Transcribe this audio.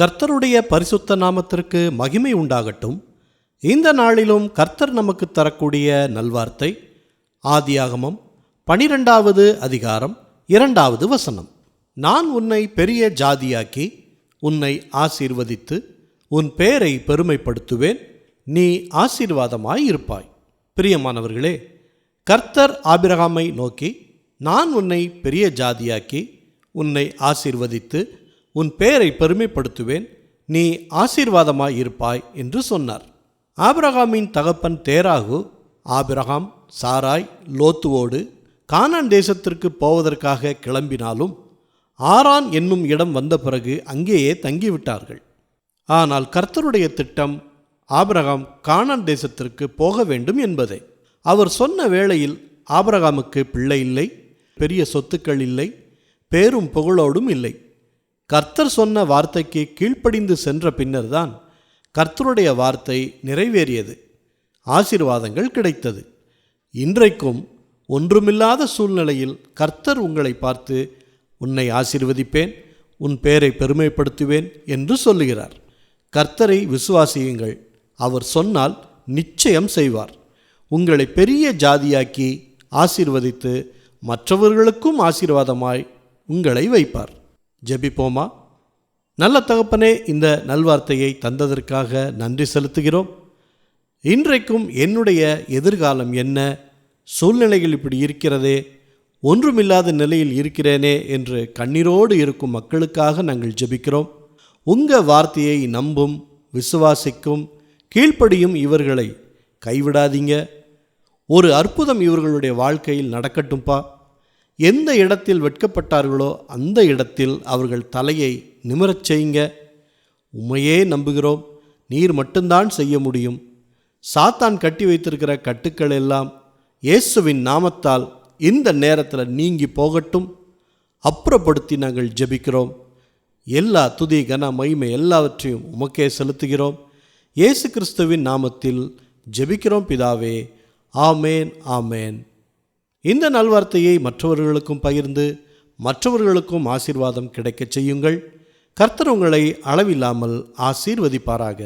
கர்த்தருடைய பரிசுத்த நாமத்திற்கு மகிமை உண்டாகட்டும். இந்த நாளிலும் கர்த்தர் நமக்கு தரக்கூடிய நல்வார்த்தை ஆதியாகமம் பனிரெண்டாவது அதிகாரம் இரண்டாவது வசனம். நான் உன்னை பெரிய ஜாதியாக்கி உன்னை ஆசீர்வதித்து உன் பேரை பெருமைப்படுத்துவேன் நீ ஆசீர்வாதமாய் இருப்பாய். பிரியமானவர்களே கர்த்தர் ஆபிரகாமை நோக்கி நான் உன்னை பெரிய ஜாதியாக்கி உன்னை ஆசீர்வதித்து உன் பெயரை பெருமைப்படுத்துவேன் நீ ஆசீர்வாதமாய் இருப்பாய் என்று சொன்னார். ஆபிரகாமின் தகப்பன் தேராகு ஆபிரகாம் சாராய் லோத்துவோடு கானான் தேசத்திற்கு போவதற்காக கிளம்பினாலும் ஆரான் என்னும் இடம் வந்த பிறகு அங்கேயே தங்கிவிட்டார்கள். ஆனால் கர்த்தருடைய திட்டம் ஆபிரகாம் கானான் தேசத்திற்கு போக வேண்டும் என்பதே. அவர் சொன்ன வேளையில் ஆபிரகாமுக்கு பிள்ளை இல்லை பெரிய சொத்துக்கள் இல்லை பேரும் புகழோடும் இல்லை. கர்த்தர் சொன்ன வார்த்தைக்கு கீழ்ப்படிந்து சென்ற பின்னர்தான் கர்த்தருடைய வார்த்தை நிறைவேறியது. ஆசீர்வாதங்கள் கிடைத்தது. இன்றைக்கும் ஒன்றுமில்லாத சூழ்நிலையில் கர்த்தர் உங்களை பார்த்து உன்னை ஆசீர்வதிப்பேன் உன் பெயரை பெருமைப்படுத்துவேன் என்று சொல்லுகிறார். கர்த்தரை விசுவாசியுங்கள். அவர் சொன்னால் நிச்சயம் செய்வார். உங்களை பெரிய ஜாதியாக்கி ஆசீர்வதித்து மற்றவர்களுக்கும் ஆசீர்வாதமாய் உங்களை வைப்பார். ஜெபிப்போமா? நல்ல தகப்பனே இந்த நல்வார்த்தையை தந்ததற்காக நன்றி செலுத்துகிறோம். இன்றைக்கும் என்னுடைய எதிர்காலம் என்ன? சூழ்நிலைகள் இப்படி இருக்கிறதே. ஒன்றுமில்லாத நிலையில் இருக்கிறேனே என்று கண்ணீரோடு இருக்கும் மக்களுக்காக நாங்கள் ஜெபிக்கிறோம். உங்கள் வார்த்தையை நம்பும் விசுவாசிக்கும் கீழ்ப்படியும் இவர்களை கைவிடாதீங்க. ஒரு அற்புதம் இவர்களுடைய வாழ்க்கையில் நடக்கட்டும்பா. எந்த இடத்தில் வெட்கப்பட்டார்களோ அந்த இடத்தில் அவர்கள் தலையை நிமிரச் செய்யுங்க. உண்மையே நம்புகிறோம் நீர் மட்டும்தான் செய்ய முடியும். சாத்தான் கட்டி வைத்திருக்கிற கட்டுக்கள் எல்லாம் இயேசுவின் நாமத்தால் இந்த நேரத்தில் நீங்கி போகட்டும். அப்புறப்படுத்தி நாங்கள் ஜெபிக்கிறோம். எல்லா துதி கன மகிமை எல்லாவற்றையும் உமக்கே செலுத்துகிறோம். இயேசு கிறிஸ்துவின் நாமத்தில் ஜெபிக்கிறோம் பிதாவே. ஆமேன் ஆமேன். இந்த நல்வார்த்தையை மற்றவர்களுக்கும் பகிர்ந்து மற்றவர்களுக்கும் ஆசீர்வாதம் கிடைக்கச் செய்யுங்கள். கர்த்தர் உங்களை அளவில்லாமல் ஆசீர்வதிப்பாராக.